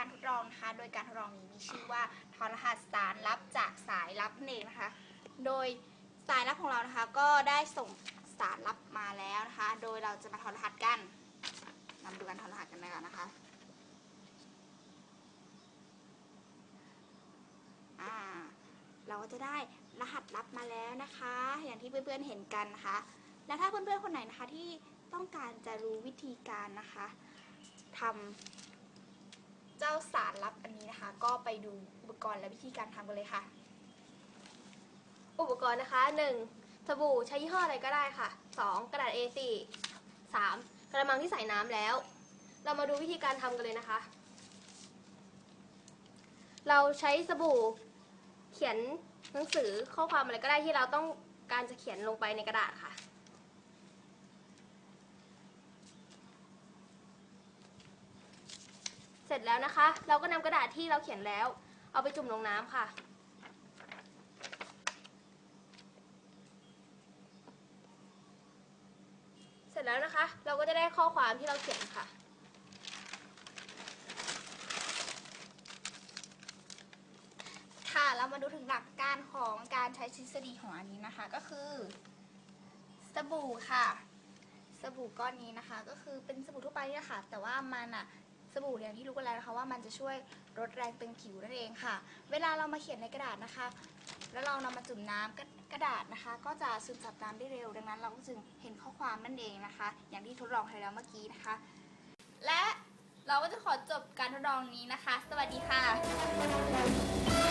การทดลองนะคะ โดยการทดลองนี้มีชื่อว่าทอนรหัสสารรับจากสายรับเนงนะคะ โดยสายรับของเรานะคะก็ได้ส่งสารรับมาแล้วนะคะ โดยเราจะมาทอนรหัสกันนำดูการทอนรหัสกันเลยนะคะเราก็จะได้รหัสรับมาแล้วนะคะ อย่างที่เพื่อนๆเห็นกันนะคะ และถ้าเพื่อนๆคนไหนนะคะที่ต้องการจะรู้วิธีการนะคะทำ เจ้าสารลับอันนี้นะคะ ก็ไปดูอุปกรณ์และวิธีการทำกันเลยค่ะ อุปกรณ์นะคะ 1. สบู่ใช้ยี่ห้ออะไรก็ได้ค่ะ 2. กระดาษ A4 3. กระมังที่ใส่น้ำแล้ว เรามาดูวิธีการทำกันเลยนะคะ เราใช้สบู่เขียนหนังสือข้อความอะไรก็ได้ที่เราต้องการจะเขียนลงไปในกระดาษค่ะ เสร็จแล้วนะคะ เราก็นำกระดาษที่เราเขียนแล้ว เอาไปจุ่มลงน้ำค่ะ เสร็จแล้วนะคะ เราก็จะได้ข้อความที่เราเขียนค่ะค่ะเรามาดูถึงหลักการของการใช้ทฤษฎีของอันนี้นะคะก็คือสบู่ค่ะ สบู่ก้อนนี้นะคะ ก็คือเป็นสบู่ทั่วไปนี่แหละค่ะ แต่ว่ามันอะ สบู่อย่างที่รู้กันแล้วนะคะว่ามันจะช่วยลดแรงตึงผิวนั่นเองค่ะ เวลาเรามาเขียนในกระดาษนะคะ แล้วเรานำมาจุ่มน้ำกระกระดาษนะคะ ก็จะซึมซับน้ำได้เร็ว ดังนั้นเราก็จึงเห็นข้อความนั่นเองนะคะ อย่างที่ทดลองไปแล้วเมื่อกี้นะคะ และเราก็จะขอจบการทดลองนี้นะคะ สวัสดีค่ะ